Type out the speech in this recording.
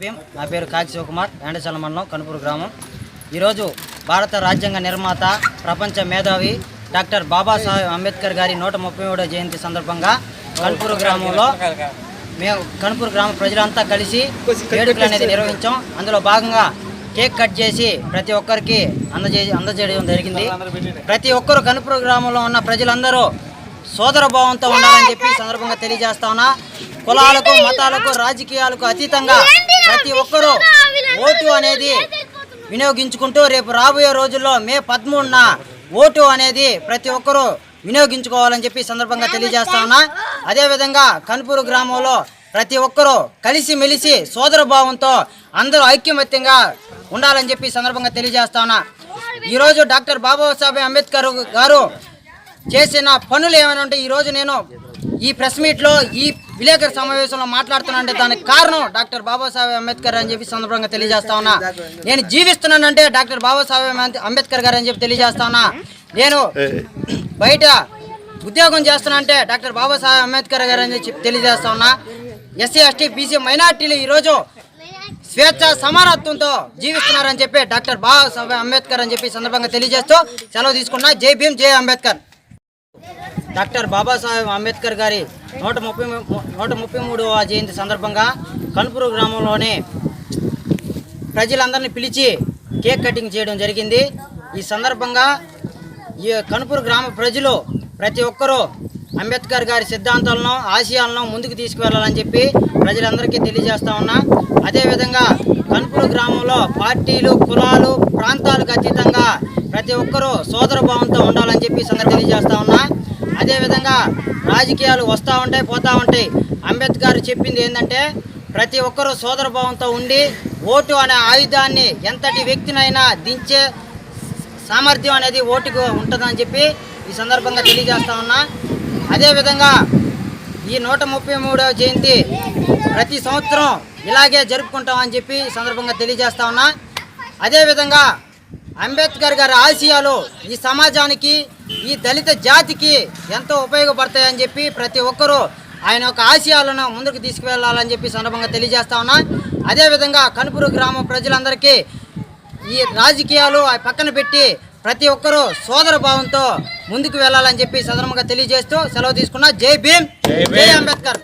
నా పేరు కాకి శివకుమార్ ఎండచల మండలం కనుపూరు గ్రామం. ఈరోజు భారత రాజ్యాంగ నిర్మాత ప్రపంచ మేధావి డాక్టర్ బాబాసాహెబ్ అంబేద్కర్ గారి నూట ముప్పై మూడో జయంతి సందర్భంగా కనుపూరు గ్రామంలో మేము కనుపూరు గ్రామ ప్రజలంతా కలిసి వేడుకలు అనేది నిర్వహించాం. అందులో భాగంగా కేక్ కట్ చేసి ప్రతి ఒక్కరికి అందజే అందజేయడం జరిగింది. ప్రతి ఒక్కరు కనుపూరు గ్రామంలో ఉన్న ప్రజలందరూ సోదర భావంతో ఉండాలని చెప్పి సందర్భంగా తెలియజేస్తా ఉన్నా. కులాలకు మతాలకు రాజకీయాలకు అతీతంగా ప్రతి ఒక్కరూ ఓటు అనేది వినియోగించుకుంటూ రేపు రాబోయే రోజుల్లో మే పదమూడున ఓటు అనేది ప్రతి ఒక్కరూ వినియోగించుకోవాలని చెప్పి సందర్భంగా తెలియజేస్తా ఉన్నా. అదేవిధంగా కనుపూరు గ్రామంలో ప్రతి ఒక్కరూ కలిసి మెలిసి సోదర భావంతో అందరూ ఐక్యమత్యంగా ఉండాలని చెప్పి సందర్భంగా తెలియజేస్తా ఉన్నా. ఈరోజు డాక్టర్ బాబాసాహెబ్ అంబేద్కర్ గారు చేసిన పనులు ఏమైనా ఉంటే ఈరోజు నేను ఈ ప్రెస్ మీట్లో ఈ విలేకరు సమావేశంలో మాట్లాడుతున్నానంటే దానికి కారణం డాక్టర్ బాబాసాహెబ్ అంబేద్కర్ అని చెప్పి సందర్భంగా తెలియజేస్తా ఉన్నా. నేను జీవిస్తున్నానంటే డాక్టర్ బాబాసాహెబ్ అంబే- అంబేద్కర్ గారు అని చెప్పి తెలియజేస్తా ఉన్నా. నేను బయట ఉద్యోగం చేస్తున్నా అంటే డాక్టర్ బాబాసాహెబ్ అంబేద్కర్ గారు అని చెప్పి తెలియజేస్తా ఉన్నా. ఎస్సీ ఎస్టీ బీసీ మైనార్టీలు ఈరోజు స్వేచ్ఛ సమానత్వంతో జీవిస్తున్నారని చెప్పి డాక్టర్ బాబాసాహెబ్ అంబేద్కర్ అని చెప్పి సందర్భంగా తెలియజేస్తూ సెలవు తీసుకున్నా. జై భీమ్ జై అంబేద్కర్. డాక్టర్ బాబాసాహెబ్ అంబేద్కర్ గారి నూట ముప్పై నూట ముప్పై మూడవ జయంతి సందర్భంగా కనుపూరు గ్రామంలోని ప్రజలందరినీ పిలిచి కేక్ కటింగ్ చేయడం జరిగింది. ఈ సందర్భంగా ఈ కనుపూరు గ్రామ ప్రజలు ప్రతి ఒక్కరూ అంబేద్కర్ గారి సిద్ధాంతాలను ఆశయాలను ముందుకు తీసుకువెళ్ళాలని చెప్పి ప్రజలందరికీ తెలియజేస్తా ఉన్నా. అదేవిధంగా కనుపూరు గ్రామంలో పార్టీలు కులాలు ప్రాంతాలకు అతీతంగా ప్రతి ఒక్కరూ సోదర భావంతో ఉండాలని చెప్పి ఈ తెలియజేస్తా ఉన్నా. అదేవిధంగా రాజకీయాలు వస్తూ ఉంటాయి పోతూ ఉంటాయి. అంబేద్కర్ చెప్పింది ఏంటంటే ప్రతి ఒక్కరూ సోదర భావంతో ఉండి ఓటు అనే ఆయుధాన్ని ఎంతటి వ్యక్తినైనా దించే సామర్థ్యం అనేది ఓటుకు ఉంటుందని చెప్పి ఈ సందర్భంగా తెలియజేస్తా ఉన్నా. అదేవిధంగా ఈ నూట ముప్పై మూడవ జయంతి ప్రతి సంవత్సరం ఇలాగే జరుపుకుంటామని చెప్పి ఈ సందర్భంగా తెలియజేస్తా ఉన్నా. అదేవిధంగా అంబేద్కర్ గారి ఆశయాలు ఈ సమాజానికి ఈ దళిత జాతికి ఎంతో ఉపయోగపడతాయని చెప్పి ప్రతి ఒక్కరూ ఆయన యొక్క ఆశయాలను ముందుకు తీసుకువెళ్ళాలని చెప్పి సందర్భంగా తెలియజేస్తా ఉన్నా. అదేవిధంగా కనుపూరు గ్రామ ప్రజలందరికీ ఈ రాజకీయాలు ఆ పక్కన పెట్టి ప్రతి ఒక్కరూ సోదర భావంతో ముందుకు వెళ్ళాలని చెప్పి సదనంగా తెలియజేస్తూ సెలవు తీసుకున్నా. జై భీమ్. జై అంబేద్కర్.